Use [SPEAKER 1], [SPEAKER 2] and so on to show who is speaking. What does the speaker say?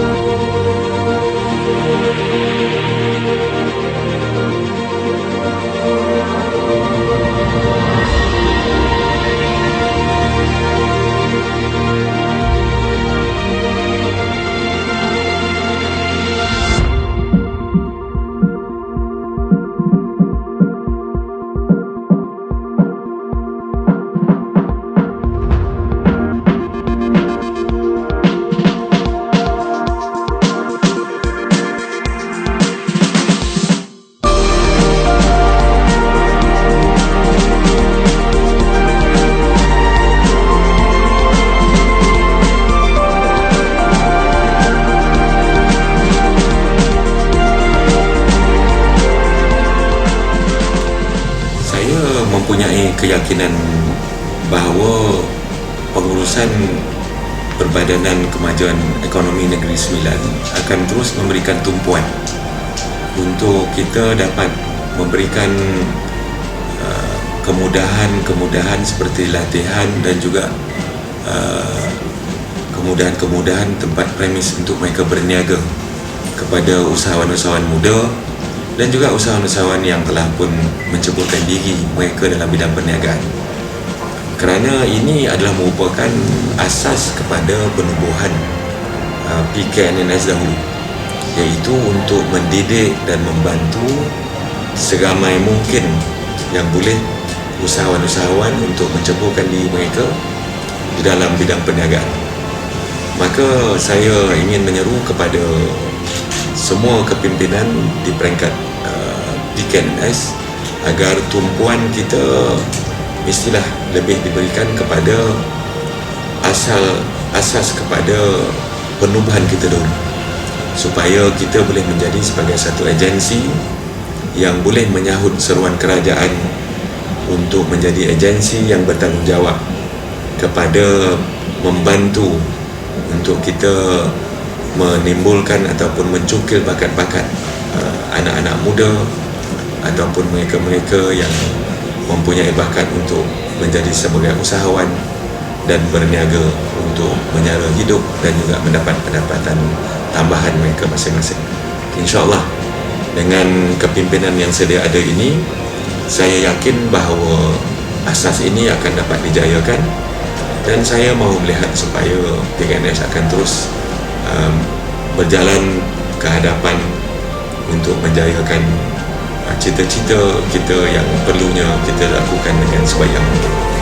[SPEAKER 1] Saya keyakinan bahawa pengurusan Perbadanan Kemajuan Ekonomi Negeri Sembilan akan terus memberikan tumpuan untuk kita dapat memberikan uh, kemudahan-kemudahan seperti latihan dan juga uh, kemudahan-kemudahan tempat premis untuk mereka berniaga kepada usahawan-usahawan muda dan juga usahawan-usahawan yang telah pun menceburkan diri mereka dalam bidang perniagaan. Kerana ini adalah merupakan asas kepada penubuhan uh, PKNNS dahulu. Iaitu untuk mendidik dan membantu seramai mungkin yang boleh usahawan-usahawan untuk menceburkan diri mereka di dalam bidang perniagaan. Maka saya ingin menyeru kepada semua kepimpinan di peringkat uh, PKNS agar tumpuan kita mestilah lebih diberikan kepada asal asas kepada penubuhan kita dulu supaya kita boleh menjadi sebagai satu agensi yang boleh menyahut seruan kerajaan untuk menjadi agensi yang bertanggungjawab kepada membantu untuk kita menimbulkan ataupun mencukil bakat-bakat uh, anak-anak muda ataupun mereka-mereka yang mempunyai bakat untuk menjadi sebagai usahawan dan berniaga untuk menyara hidup dan juga mendapat pendapatan tambahan mereka masing-masing. InsyaAllah dengan kepimpinan yang sedia ada ini, saya yakin bahawa asas ini akan dapat dijayakan dan saya mahu melihat supaya PKNS akan terus um, berjalan ke hadapan untuk menjayakan cita-cita kita yang perlunya kita lakukan dengan sebaik mungkin.